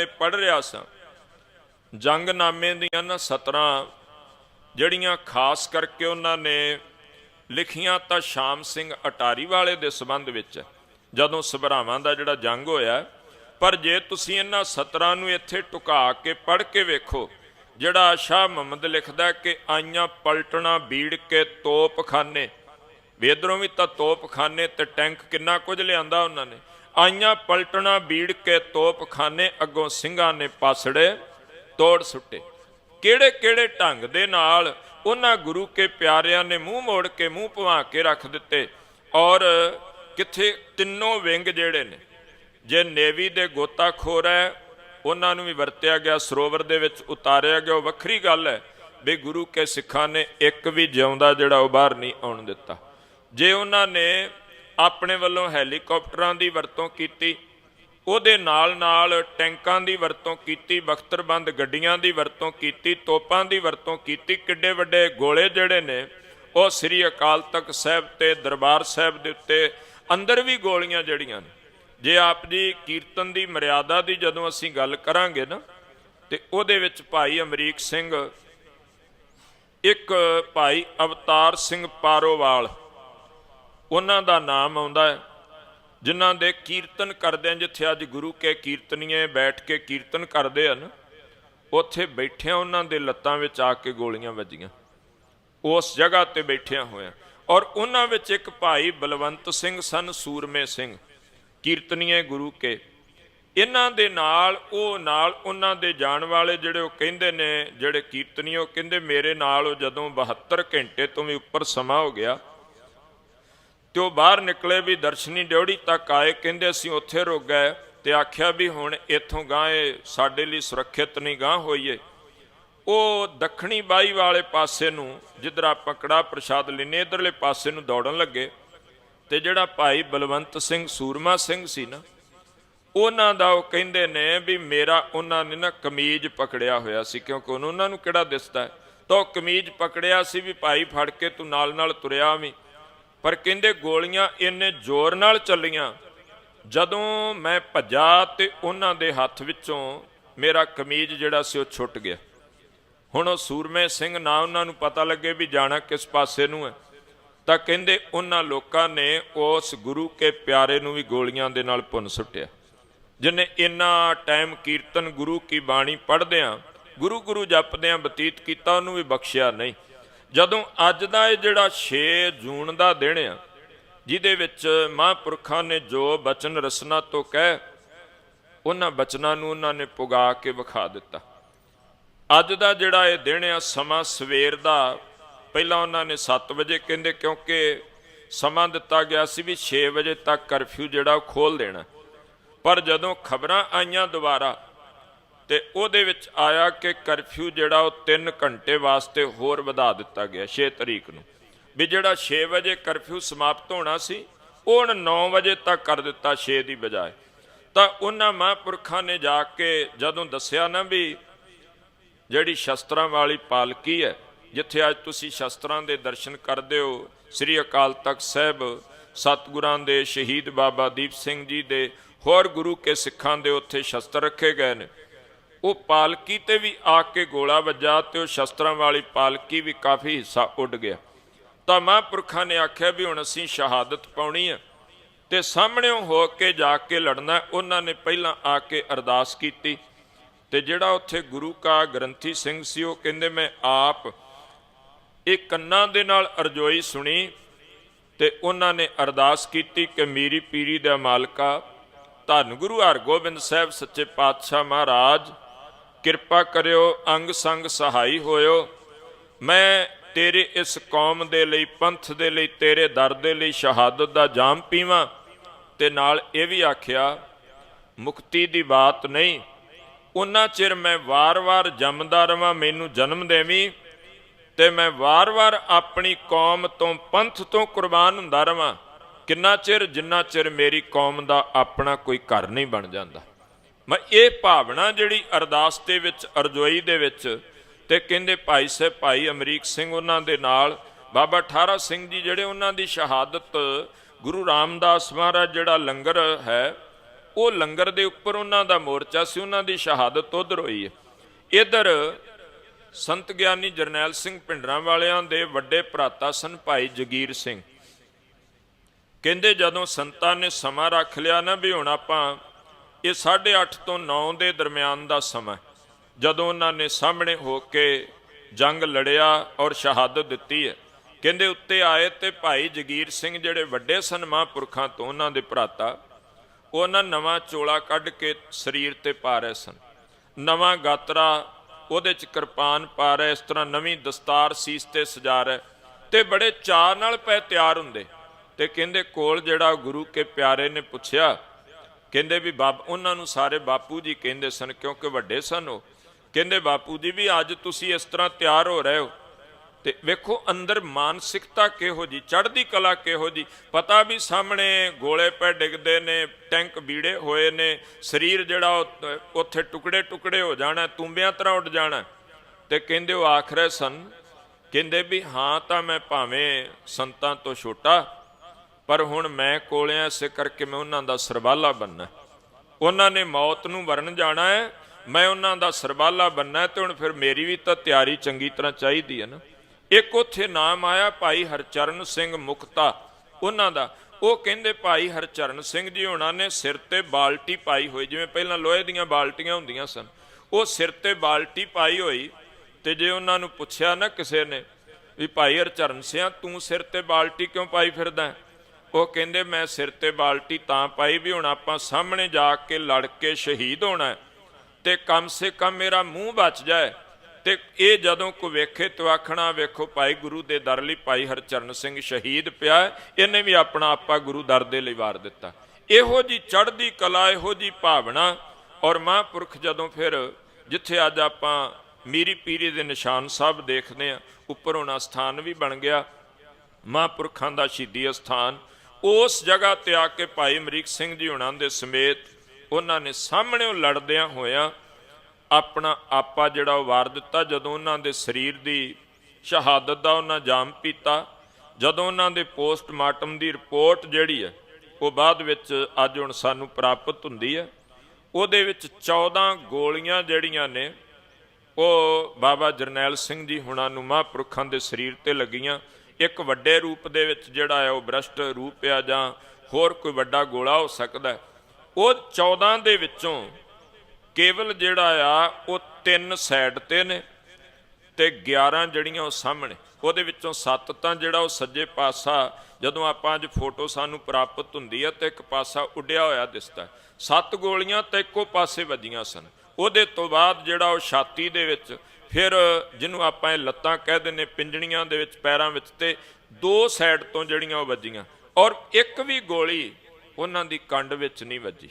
ਇਹ ਪੜ ਰਿਹਾ ਸਾਂ। ਜੰਗਨਾਮੇ ਦੀਆਂ ਨਾ 17 ਜਿਹੜੀਆਂ ਖਾਸ ਕਰਕੇ ਉਹਨਾਂ ਨੇ ਲਿਖੀਆਂ ਤਾਂ ਸ਼ਾਮ ਸਿੰਘ ਅਟਾਰੀ ਵਾਲੇ ਦੇ ਸੰਬੰਧ ਵਿੱਚ, ਜਦੋਂ ਸਭਰਾਵਾਂ ਦਾ ਜਿਹੜਾ ਜੰਗ ਹੋਇਆ, ਪਰ ਜੇ ਤੁਸੀਂ ਇਹਨਾਂ 17 ਨੂੰ ਇੱਥੇ ਟੁਕਾ ਕੇ ਪੜ ਕੇ ਵੇਖੋ, ਜਿਹੜਾ ਸ਼ਾਹ ਮੁਹੰਮਦ ਲਿਖਦਾ ਕਿ ਆਈਆਂ ਪਲਟਣਾ ਬੀੜ ਕੇ ਤੋਪਖਾਨੇ, ਵੀ ਇੱਧਰੋਂ ਵੀ ਤਾਂ ਤੋਪਖਾਨੇ ਤੇ ਟੈਂਕ ਕਿੰਨਾ ਕੁਝ ਲਿਆਂਦਾ ਉਹਨਾਂ ਨੇ। ਆਈਆਂ ਪਲਟਣਾ ਬੀੜ ਕੇ ਤੋਪਖਾਨੇ ਅੱਗੋਂ ਸਿੰਘਾਂ ਨੇ ਪਾਸੜੇ ਤੋੜ ਸੁੱਟੇ। ਕਿਹੜੇ ਕਿਹੜੇ ਢੰਗ ਦੇ ਨਾਲ ਉਹਨਾਂ ਗੁਰੂ ਕੇ ਪਿਆਰਿਆਂ ਨੇ ਮੂੰਹ ਮੋੜ ਕੇ ਮੂੰਹ ਭਵਾ ਕੇ ਰੱਖ ਦਿੱਤੇ ਔਰ ਕਿੱਥੇ ਤਿੰਨੋਂ ਵਿੰਗ ਜਿਹੜੇ ਨੇ, ਜੇ ਨੇਵੀ ਦੇ ਗੋਤਾਖੋਰ ਹੈ, ਉਹਨਾਂ ਨੂੰ ਵੀ ਵਰਤਿਆ ਗਿਆ, ਸਰੋਵਰ ਦੇ ਵਿੱਚ ਉਤਾਰਿਆ ਗਿਆ। ਉਹ ਵੱਖਰੀ ਗੱਲ ਹੈ ਵੀ ਗੁਰੂ ਕੇ ਸਿੱਖਾਂ ਨੇ ਇੱਕ ਵੀ ਜਿਉਂਦਾ ਜਿਹੜਾ ਉਹ ਬਾਹਰ ਨਹੀਂ ਆਉਣ ਦਿੱਤਾ। ਜੇ ਉਹਨਾਂ ਨੇ ਆਪਣੇ ਵੱਲੋਂ ਹੈਲੀਕਾਪਟਰਾਂ ਦੀ ਵਰਤੋਂ ਕੀਤੀ, ਉਹਦੇ ਨਾਲ ਨਾਲ ਟੈਂਕਾਂ ਦੀ ਵਰਤੋਂ ਕੀਤੀ, ਬਖਤਰਬੰਦ ਗੱਡੀਆਂ ਦੀ ਵਰਤੋਂ ਕੀਤੀ, ਤੋਪਾਂ ਦੀ ਵਰਤੋਂ ਕੀਤੀ, ਕਿੱਡੇ ਵੱਡੇ ਗੋਲੇ ਜਿਹੜੇ ਨੇ, ਉਹ ਸ੍ਰੀ ਅਕਾਲ ਤਖਤ ਸਾਹਿਬ ਤੇ ਦਰਬਾਰ ਸਾਹਿਬ ਦੇ ਉੱਤੇ ਅੰਦਰ ਵੀ ਗੋਲੀਆਂ ਜਿਹੜੀਆਂ ਨੇ, ਜੇ ਆਪ ਜੀ ਕੀਰਤਨ ਦੀ ਮਰਿਆਦਾ ਦੀ ਜਦੋਂ ਅਸੀਂ ਗੱਲ ਕਰਾਂਗੇ ਨਾ, ਤੇ ਉਹਦੇ ਵਿੱਚ ਭਾਈ ਅਮਰੀਕ ਸਿੰਘ, ਇੱਕ ਭਾਈ ਅਵਤਾਰ ਸਿੰਘ ਪਾਰੋਵਾਲ ਉਹਨਾਂ ਦਾ ਨਾਮ ਆਉਂਦਾ ਹੈ, ਜਿਨ੍ਹਾਂ ਦੇ ਕੀਰਤਨ ਕਰਦੇ ਆ ਜਿੱਥੇ ਅੱਜ ਗੁਰੂ ਕੇ ਕੀਰਤਨੀਏ ਬੈਠ ਕੇ ਕੀਰਤਨ ਕਰਦੇ ਹਨ, ਉੱਥੇ ਬੈਠਿਆਂ ਉਹਨਾਂ ਦੇ ਲੱਤਾਂ ਵਿੱਚ ਆ ਕੇ ਗੋਲੀਆਂ ਵੱਜੀਆਂ। ਉਸ ਜਗ੍ਹਾ ਤੇ ਬੈਠਿਆਂ ਹੋਇਆ। ਔਰ ਉਹਨਾਂ ਵਿੱਚ ਇੱਕ ਭਾਈ ਬਲਵੰਤ ਸਿੰਘ, ਸਨ ਸੂਰਮੇ ਸਿੰਘ, ਕੀਰਤਨੀਏ ਗੁਰੂ ਕੇ। ਇਹਨਾਂ ਦੇ ਨਾਲ, ਉਹ ਨਾਲ ਉਹਨਾਂ ਦੇ ਜਾਣ ਵਾਲੇ ਜਿਹੜੇ ਉਹ ਕਹਿੰਦੇ ਨੇ, ਜਿਹੜੇ ਕੀਰਤਨੀਏ, ਉਹ ਕਹਿੰਦੇ, ਮੇਰੇ ਨਾਲ ਉਹ ਜਦੋਂ 72 ਘੰਟੇ ਤੋਂ ਵੀ ਉੱਪਰ ਸਮਾਂ ਹੋ ਗਿਆ ਤੇ ਉਹ ਬਾਹਰ ਨਿਕਲੇ ਵੀ ਦਰਸ਼ਨੀ ਡਿਉੜੀ ਤੱਕ ਆਏ, ਕਹਿੰਦੇ ਅਸੀਂ ਉੱਥੇ ਰੁਕ ਗਏ ਤੇ ਆਖਿਆ ਵੀ ਹੁਣ ਇੱਥੋਂ ਗਾਏ ਸਾਡੇ ਲਈ ਸੁਰੱਖਿਅਤ ਨਹੀਂ ਗਾਂ ਹੋਈਏ ਉਹ ਦੱਖਣੀ ਬਾਈ ਵਾਲੇ ਪਾਸੇ ਨੂੰ, ਜਿੱਧਰ ਆਪਾਂ ਕੜਾ ਪ੍ਰਸ਼ਾਦ ਲੈਨੇ ਇਧਰਲੇ ਪਾਸੇ ਨੂੰ ਦੌੜਨ ਲੱਗੇ ਤੇ ਜਿਹੜਾ ਭਾਈ ਬਲਵੰਤ ਸਿੰਘ, ਸੂਰਮਾ ਸਿੰਘ ਸੀ ਨਾ, ਉਹਨਾਂ ਦਾ ਉਹ ਕਹਿੰਦੇ ਨੇ ਵੀ ਮੇਰਾ, ਉਹਨਾਂ ਨੇ ਨਾ ਕਮੀਜ਼ ਪਕੜਿਆ ਹੋਇਆ ਸੀ, ਕਿਉਂਕਿ ਉਹਨੂੰ- ਉਹਨਾਂ ਨੂੰ ਕਿਹੜਾ ਦਿਸਦਾ ਹੈ? ਤਾਂ ਉਹ ਕਮੀਜ਼ ਪਕੜਿਆ ਸੀ ਵੀ ਭਾਈ ਫੜ ਕੇ ਤੂੰ ਨਾਲ ਨਾਲ ਤੁਰਿਆ ਵੀ ਪਰ ਕਹਿੰਦੇ ਗੋਲੀਆਂ ਇੰਨੇ ਜ਼ੋਰ ਨਾਲ ਚੱਲੀਆਂ, ਜਦੋਂ ਮੈਂ ਭੱਜਾ ਤੇ ਉਹਨਾਂ ਦੇ ਹੱਥ ਵਿੱਚੋਂ ਮੇਰਾ ਕਮੀਜ਼ ਜਿਹੜਾ ਸੀ ਉਹ ਛੁੱਟ ਗਿਆ। ਹੁਣ ਉਹ ਸੂਰਮੇ ਸਿੰਘ ਨਾ ਉਹਨਾਂ ਨੂੰ ਪਤਾ ਲੱਗੇ ਵੀ ਜਾਣਾ ਕਿਸ ਪਾਸੇ ਨੂੰ ਹੈ, ਤਾਂ ਕਹਿੰਦੇ ਉਹਨਾਂ ਲੋਕਾਂ ਨੇ ਉਸ ਗੁਰੂ ਕੇ ਪਿਆਰੇ ਨੂੰ ਵੀ ਗੋਲੀਆਂ ਦੇ ਨਾਲ ਭੁੰਨ ਸੁੱਟਿਆ। ਜਿਨੇ ਇੰਨਾ ਟਾਈਮ ਕੀਰਤਨ ਗੁਰੂ ਕੀ ਬਾਣੀ ਪੜ੍ਹਦਿਆਂ ਗੁਰੂ ਗੁਰੂ ਜਪਦਿਆਂ ਬਤੀਤ ਕੀਤਾ ਉਹਨੂੰ ਵੀ ਬਖਸ਼ਿਆ ਨਹੀਂ। ਜਦੋਂ ਅੱਜ ਦਾ ਇਹ ਜਿਹੜਾ 6 ਜੂਨ ਦਾ ਦਿਨ ਆ, ਜਿਹਦੇ ਵਿੱਚ ਮਹਾਂਪੁਰਖਾਂ ਨੇ ਜੋ ਬਚਨ ਰਸਨਾ ਤੋਂ ਕਹਿ, ਉਹਨਾਂ ਬਚਨਾਂ ਨੂੰ ਉਹਨਾਂ ਨੇ ਪੁਗਾ ਕੇ ਵਿਖਾ ਦਿੱਤਾ। ਅੱਜ ਦਾ ਜਿਹੜਾ ਇਹ ਦਿਨ ਆ, ਸਮਾਂ ਸਵੇਰ ਦਾ, ਪਹਿਲਾਂ ਉਹਨਾਂ ਨੇ 7 ਵਜੇ ਕਹਿੰਦੇ, ਕਿਉਂਕਿ ਸਮਾਂ ਦਿੱਤਾ ਗਿਆ ਸੀ ਵੀ 6 ਵਜੇ ਤੱਕ ਕਰਫਿਊ ਜਿਹੜਾ ਉਹ ਖੋਲ ਦੇਣਾ। ਪਰ ਜਦੋਂ ਖਬਰਾਂ ਆਈਆਂ ਦੁਬਾਰਾ ਤੇ ਉਹਦੇ ਵਿੱਚ ਆਇਆ ਕਿ ਕਰਫਿਊ ਜਿਹੜਾ ਉਹ 3 ਘੰਟੇ ਵਾਸਤੇ ਹੋਰ ਵਧਾ ਦਿੱਤਾ ਗਿਆ 6 ਤਰੀਕ ਨੂੰ। ਵੀ ਜਿਹੜਾ 6 ਵਜੇ ਕਰਫਿਊ ਸਮਾਪਤ ਹੋਣਾ ਸੀ, ਉਹ ਹੁਣ 9 ਵਜੇ ਤੱਕ ਕਰ ਦਿੱਤਾ 6 ਦੀ ਬਜਾਏ। ਤਾਂ ਉਹਨਾਂ ਮਹਾਂਪੁਰਖਾਂ ਨੇ ਜਾ ਕੇ ਜਦੋਂ ਦੱਸਿਆ ਨਾ ਵੀ ਜਿਹੜੀ ਸ਼ਸਤਰਾਂ ਵਾਲੀ ਪਾਲਕੀ ਹੈ, ਜਿੱਥੇ ਅੱਜ ਤੁਸੀਂ ਸ਼ਸਤਰਾਂ ਦੇ ਦਰਸ਼ਨ ਕਰਦੇ ਹੋ, ਸ੍ਰੀ ਅਕਾਲ ਤਖਤ ਸਾਹਿਬ, ਸਤਿਗੁਰਾਂ ਦੇ ਸ਼ਹੀਦ ਬਾਬਾ ਦੀਪ ਸਿੰਘ ਜੀ ਦੇ, ਹੋਰ ਗੁਰੂ ਕੇ ਸਿੱਖਾਂ ਦੇ ਉੱਥੇ ਸ਼ਸਤਰ ਰੱਖੇ ਗਏ ਨੇ। ਉਹ ਪਾਲਕੀ ਤੇ ਵੀ ਆ ਕੇ ਗੋਲਾ ਵੱਜਾ ਤੇ ਉਹ ਸ਼ਸਤਰਾਂ ਵਾਲੀ ਪਾਲਕੀ ਵੀ ਕਾਫੀ ਹਿੱਸਾ ਉੱਡ ਗਿਆ। ਤਾਂ ਮਹਾਂਪੁਰਖਾਂ ਨੇ ਆਖਿਆ ਵੀ ਹੁਣ ਅਸੀਂ ਸ਼ਹਾਦਤ ਪਾਉਣੀ ਹੈ ਤੇ ਸਾਹਮਣੇੋਂ ਹੋ ਕੇ ਜਾ ਕੇ ਲੜਨਾ, ਉਹਨਾਂ ਨੇ ਪਹਿਲਾਂ ਆ ਕੇ ਅਰਦਾਸ ਕੀਤੀ ਤੇ ਜਿਹੜਾ ਉੱਥੇ ਗੁਰੂ ਕਾ ਗ੍ਰੰਥੀ ਸਿੰਘ ਸੀ, ਉਹ ਕਹਿੰਦੇ, ਮੈਂ ਆਪ ਇਹ ਕੰਨਾਂ ਦੇ ਨਾਲ ਅਰਜ਼ੋਈ ਸੁਣੀ ਤੇ ਉਹਨਾਂ ਨੇ ਅਰਦਾਸ ਕੀਤੀ ਕਿ ਮੇਰੀ ਪੀਰੀ ਦਾ ਮਾਲਕਾ ਧੰਨ ਗੁਰੂ ਹਰਗੋਬਿੰਦ ਸਾਹਿਬ, ਸੱਚੇ ਪਾਤਸ਼ਾਹ ਮਹਾਰਾਜ ਕਿਰਪਾ ਕਰਿਓ, ਅੰਗ ਸੰਗ ਸਹਾਈ ਹੋਇਓ। ਮੈਂ ਤੇਰੇ ਇਸ ਕੌਮ ਦੇ ਲਈ, ਪੰਥ ਦੇ ਲਈ, ਤੇਰੇ ਦਰ ਦੇ ਲਈ ਸ਼ਹਾਦਤ ਦਾ ਜਾਮ ਪੀਵਾਂ। ਤੇ ਨਾਲ ਇਹ ਵੀ ਆਖਿਆ, ਮੁਕਤੀ ਦੀ ਬਾਤ ਨਹੀਂ ਉਹਨਾਂ ਚਿਰ ਮੈਂ ਵਾਰ-ਵਾਰ ਜੰਮਦਾ ਰਵਾਂ, ਮੈਨੂੰ ਜਨਮ ਦੇਵੀਂ। ਤੇ ਮੈਂ ਵਾਰ-ਵਾਰ ਆਪਣੀ ਕੌਮ ਤੋਂ, ਪੰਥ ਤੋਂ ਕੁਰਬਾਨ ਹੁੰਦਾ ਰਵਾਂ। ਕਿੰਨਾ ਚਿਰ, ਜਿੰਨਾ ਚਿਰ ਮੇਰੀ ਕੌਮ ਦਾ ਆਪਣਾ ਕੋਈ ਘਰ ਨਹੀਂ ਬਣ ਜਾਂਦਾ। ਮੈਂ ਇਹ ਭਾਵਨਾ ਜਿਹੜੀ ਅਰਦਾਸ ਦੇ ਵਿੱਚ, ਅਰਜ਼ੋਈ ਦੇ ਵਿੱਚ ਤੇ ਕਹਿੰਦੇ ਭਾਈ ਸਾਹਿਬ, ਭਾਈ ਅਮਰੀਕ ਸਿੰਘ ਉਹਨਾਂ ਦੇ ਨਾਲ, ਬਾਬਾ ਠਾਰਾ ਸਿੰਘ ਜੀ ਜਿਹੜੇ ਉਹਨਾਂ ਦੀ ਸ਼ਹਾਦਤ, ਗੁਰੂ ਰਾਮਦਾਸ ਮਹਾਰਾਜ ਜਿਹੜਾ ਲੰਗਰ ਹੈ, ਉਹ ਲੰਗਰ ਦੇ ਉੱਪਰ ਉਹਨਾਂ ਦਾ ਮੋਰਚਾ ਸੀ, ਉਹਨਾਂ ਦੀ ਸ਼ਹਾਦਤ ਉਧਰ ਹੋਈ ਹੈ। ਇਧਰ ਸੰਤ ਗਿਆਨੀ ਜਰਨੈਲ ਸਿੰਘ ਪਿੰਡਰਾਂ ਵਾਲਿਆਂ ਦੇ ਵੱਡੇ ਭਰਾਤਾ ਸਨ ਭਾਈ ਜਗੀਰ ਸਿੰਘ। ਕਹਿੰਦੇ ਜਦੋਂ ਸੰਤਾਂ ਨੇ ਸਮਾਂ ਰੱਖ ਲਿਆ ਨਾ ਵੀ ਹੁਣ ਆਪਾਂ ਇਹ 8:30 ਤੋਂ 9 ਦੇ ਦਰਮਿਆਨ ਦਾ ਸਮਾਂ ਜਦੋਂ ਉਹਨਾਂ ਨੇ ਸਾਹਮਣੇ ਹੋ ਕੇ ਜੰਗ ਲੜਿਆ ਔਰ ਸ਼ਹਾਦਤ ਦਿੱਤੀ ਹੈ, ਕਹਿੰਦੇ ਉੱਤੇ ਆਏ ਤੇ ਭਾਈ ਜਗੀਰ ਸਿੰਘ ਜਿਹੜੇ ਵੱਡੇ ਸਨ ਮਹਾਂਪੁਰਖਾਂ ਤੋਂ, ਉਹਨਾਂ ਦੇ ਭਰਾਤਾ ਉਹਨਾਂ ਨਵਾਂ ਚੋਲਾ ਕੱਢ ਕੇ ਸਰੀਰ ਤੇ ਪਾ ਰਹੇ ਸਨ। ਨਵਾਂ ਗਾਤਰਾ ਉਹਦੇ ਚ ਕਿਰਪਾਨ ਪਾ ਰਹੇ, ਇਸ ਤਰ੍ਹਾਂ ਨਵੀਂ ਦਸਤਾਰ ਸੀਸ ਤੇ ਸਜਾ ਰਹੇ ਤੇ ਬੜੇ ਚਾਅ ਨਾਲ ਪੈ ਤਿਆਰ ਹੁੰਦੇ। ਤੇ ਕਹਿੰਦੇ ਕੋਲ ਜਿਹੜਾ ਗੁਰੂ ਕੇ ਪਿਆਰੇ ਨੇ ਪੁੱਛਿਆ ਕਹਿੰਦੇ ਵੀ ਬਾਬ ਉਹਨਾਂ ਨੂੰ ਸਾਰੇ ਬਾਪੂ ਜੀ ਕਹਿੰਦੇ ਸਨ, ਕਿਉਂਕਿ ਵੱਡੇ ਸਨ ਉਹ। ਕਹਿੰਦੇ ਬਾਪੂ ਜੀ ਵੀ ਅੱਜ ਤੁਸੀਂ ਇਸ ਤਰ੍ਹਾਂ ਤਿਆਰ ਹੋ ਰਹੇ ਹੋ। ਤੇ ਵੇਖੋ ਅੰਦਰ ਮਾਨਸਿਕਤਾ ਕਿਹੋ ਜੀ, ਚੜ੍ਹਦੀ ਕਲਾ ਕਿਹੋ ਜੀ। ਪਤਾ ਵੀ ਸਾਹਮਣੇ ਗੋਲੇ ਪੈ ਡਿੱਗਦੇ ਨੇ, ਟੈਂਕ ਬੀੜੇ ਹੋਏ ਨੇ, ਸਰੀਰ ਜਿਹੜਾ ਉਹ- ਉੱਥੇ ਟੁਕੜੇ ਟੁਕੜੇ ਹੋ ਜਾਣਾ, ਤੁੰਬਿਆਂ ਤਰ੍ਹਾਂ ਉੱਡ ਜਾਣਾ। ਤੇ ਕਹਿੰਦੇ ਉਹ ਆਖਰੇ ਸਨ, ਕਹਿੰਦੇ ਵੀ ਹਾਂ ਤਾਂ ਮੈਂ ਭਾਵੇਂ ਸੰਤਾਂ ਤੋਂ ਛੋਟਾ ਪਰ ਹੁਣ ਮੈਂ ਕੋਲਿਆਂ ਇਸੇ ਕਰਕੇ ਮੈਂ ਉਹਨਾਂ ਦਾ ਸਰਬਾਲਾ ਬੰਨਾ ਉਹਨਾਂ ਨੇ ਮੌਤ ਨੂੰ ਵਰਨ ਜਾਣਾ ਹੈ, ਮੈਂ ਉਹਨਾਂ ਦਾ ਸਰਬਾਲਾ ਬੰਨਾ ਹੈ ਤੇ ਹੁਣ ਫਿਰ ਮੇਰੀ ਵੀ ਤਾਂ ਤਿਆਰੀ ਚੰਗੀ ਤਰ੍ਹਾਂ ਚਾਹੀਦੀ ਹੈ ਨਾ। ਇੱਕ ਉੱਥੇ ਨਾਮ ਆਇਆ ਭਾਈ ਹਰਚਰਨ ਸਿੰਘ ਮੁਕਤਾ ਉਹਨਾਂ ਦਾ। ਉਹ ਕਹਿੰਦੇ ਭਾਈ ਹਰਚਰਨ ਸਿੰਘ ਜੀ ਉਹਨਾਂ ਨੇ ਸਿਰ ਤੇ ਬਾਲਟੀ ਪਾਈ ਹੋਈ, ਜਿਵੇਂ ਪਹਿਲਾਂ ਲੋਹੇ ਦੀਆਂ ਬਾਲਟੀਆਂ ਹੁੰਦੀਆਂ ਸਨ। ਉਹ ਸਿਰ ਤੇ ਬਾਲਟੀ ਪਾਈ ਹੋਈ ਤੇ ਜੇ ਉਹਨਾਂ ਨੂੰ ਪੁੱਛਿਆ ਨਾ ਕਿਸੇ ਨੇ ਵੀ ਭਾਈ ਹਰਚਰਨ ਸਿਆ, ਤੂੰ ਸਿਰ ਤੇ ਬਾਲਟੀ ਕਿਉਂ ਪਾਈ ਫਿਰਦਾ ਹੈ? ਉਹ ਕਹਿੰਦੇ, ਮੈਂ ਸਿਰ ਤੇ ਬਾਲਟੀ ਤਾਂ ਪਾਈ ਵੀ ਹੁਣ ਆਪਾਂ ਸਾਹਮਣੇ ਜਾ ਕੇ ਲੜ ਕੇ ਸ਼ਹੀਦ ਹੋਣਾ ਹੈ ਤੇ ਕਮ ਸੇ ਕਮ ਮੇਰਾ ਮੂੰਹ ਬਚ ਜਾਏ। ਤੇ ਇਹ ਜਦੋਂ ਕੋ ਵੇਖੇ ਤੋ ਆਖਣਾ, ਵੇਖੋ ਭਾਈ, ਗੁਰੂ ਦੇ ਦਰ ਲਈ ਭਾਈ ਹਰਚਰਨ ਸਿੰਘ ਸ਼ਹੀਦ ਪਿਆ ਇਹਨੇ ਵੀ ਆਪਣਾ ਆਪਾ ਗੁਰੂ ਦਰ ਦੇ ਲਈ ਵਾਰ ਦਿੱਤਾ। ਇਹੋ ਜੀ ਚੜ੍ਹਦੀ ਕਲਾ, ਇਹੋ ਜੀ ਭਾਵਨਾ ਔਰ ਮਹਾਂਪੁਰਖ ਜਦੋਂ ਫਿਰ ਜਿੱਥੇ ਅੱਜ ਆਪਾਂ ਮੀਰੀ ਪੀਰੀ ਦੇ ਨਿਸ਼ਾਨ ਸਾਹਿਬ ਦੇਖਦੇ ਆ ਉੱਪਰ ਉਹਨਾਂ ਸਥਾਨ ਵੀ ਬਣ ਗਿਆ। ਮਹਾਂਪੁਰਖਾਂ ਦਾ ਸ਼ਹੀਦੀ ਅਸਥਾਨ ਉਸ ਜਗ੍ਹਾ ਤੇ ਆ ਕੇ ਭਾਈ ਅਮਰੀਕ ਸਿੰਘ ਜੀ ਹੁਣਾਂ ਦੇ ਸਮੇਤ ਉਹਨਾਂ ਨੇ ਸਾਹਮਣੇ ਲੜਦਿਆਂ ਹੋਇਆਂ ਆਪਣਾ ਆਪਾ ਜਿਹੜਾ ਉਹ ਵਾਰ ਦਿੱਤਾ। ਜਦੋਂ ਉਹਨਾਂ ਦੇ ਸਰੀਰ ਦੀ ਸ਼ਹਾਦਤ ਦਾ ਉਹਨਾਂ ਜਾਮ ਪੀਤਾ, ਜਦੋਂ ਉਹਨਾਂ ਦੇ ਪੋਸਟਮਾਰਟਮ ਦੀ ਰਿਪੋਰਟ ਜਿਹੜੀ ਹੈ, ਉਹ ਬਾਅਦ ਵਿੱਚ ਅੱਜ ਹੁਣ ਸਾਨੂੰ ਪ੍ਰਾਪਤ ਹੁੰਦੀ ਹੈ। ਉਹਦੇ ਵਿੱਚ 14 ਗੋਲੀਆਂ ਜਿਹੜੀਆਂ ਨੇ, ਉਹ ਬਾਬਾ ਜਰਨੈਲ ਸਿੰਘ ਜੀ ਹੁਣਾਂ ਨੂੰ ਮਹਾਂਪੁਰਖਾਂ ਦੇ ਸਰੀਰ ਤੇ ਲੱਗੀਆਂ। ਇੱਕ ਵੱਡੇ ਰੂਪ ਦੇ ਵਿੱਚ ਜਿਹੜਾ ਹੈ ਉਹ ਬ੍ਰਸ਼ਟ ਰੂਪ ਆ ਜਾਂ ਹੋਰ ਕੋਈ ਵੱਡਾ ਗੋਲਾ ਹੋ ਸਕਦਾ ਉਹ 14 ਦੇ ਵਿੱਚੋਂ ਕੇਵਲ ਜਿਹੜਾ ਆ, ਉਹ ਤਿੰਨ ਸਾਈਡ ਤੇ ਨੇ ਤੇ 11 ਜਿਹੜੀਆਂ ਉਹ ਸਾਹਮਣੇ। ਉਹਦੇ ਵਿੱਚੋਂ 7 ਤਾਂ ਜਿਹੜਾ ਉਹ ਸੱਜੇ ਪਾਸਾ, ਜਦੋਂ ਆਪਾਂ ਅੱਜ ਫੋਟੋ ਸਾਨੂੰ ਪ੍ਰਾਪਤ ਹੁੰਦੀ ਹੈ ਤੇ ਇੱਕ ਪਾਸਾ ਉੱਡਿਆ ਹੋਇਆ ਦਿਸਦਾ ਸੱਤ ਗੋਲੀਆਂ ਤਾਂ ਇੱਕੋ ਪਾਸੇ ਵੱਜੀਆਂ ਸਨ। ਉਹਦੇ ਤੋਂ ਬਾਅਦ ਜਿਹੜਾ ਉਹ ਛਾਤੀ ਦੇ ਵਿੱਚ ਫਿਰ ਜਿਹਨੂੰ ਆਪਾਂ ਇਹ ਲੱਤਾਂ ਕਹਿ ਦਿੰਨੇ ਪਿੰਜਣੀਆਂ ਦੇ ਵਿੱਚ, ਪੈਰਾਂ ਵਿੱਚ ਤੇ ਦੋ ਸਾਈਡ ਤੋਂ ਜਿਹੜੀਆਂ ਉਹ ਵੱਜੀਆਂ। ਔਰ ਇੱਕ ਵੀ ਗੋਲੀ ਉਹਨਾਂ ਦੀ ਕੰਡ ਵਿੱਚ ਨਹੀਂ ਵੱਜੀ।